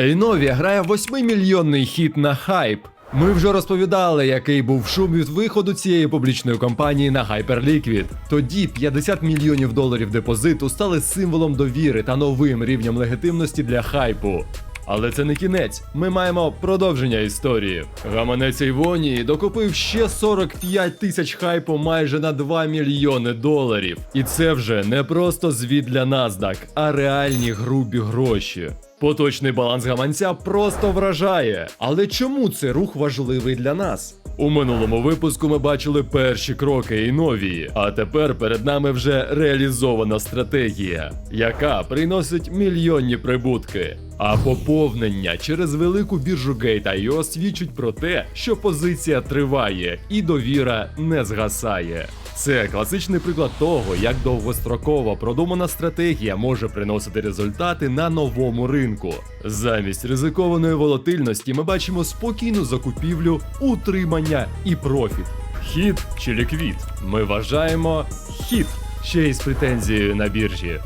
Ейнові грає 8-мільйонний хіт на хайп. Ми вже розповідали, який був шум від виходу цієї публічної компанії на Hyperliquid. Тоді 50 мільйонів доларів депозиту стали символом довіри та новим рівнем легітимності для хайпу. Але це не кінець. Ми маємо продовження історії. Гаманець Івонії докупив ще 45 тисяч хайпу майже на 2 мільйони доларів. І це вже не просто звіт для NASDAQ, а реальні грубі гроші. Поточний баланс гаманця просто вражає. Але чому цей рух важливий для нас? У минулому випуску ми бачили перші кроки і нові, а тепер перед нами вже реалізована стратегія, яка приносить мільйонні прибутки. А поповнення через велику біржу Gate.io свідчить про те, що позиція триває і довіра не згасає. Це класичний приклад того, як довгострокова продумана стратегія може приносити результати на новому ринку. Замість ризикованої волатильності ми бачимо спокійну закупівлю, утримання і профіт. Хід чи ліквід? Ми вважаємо хід ще й з претензією на біржі.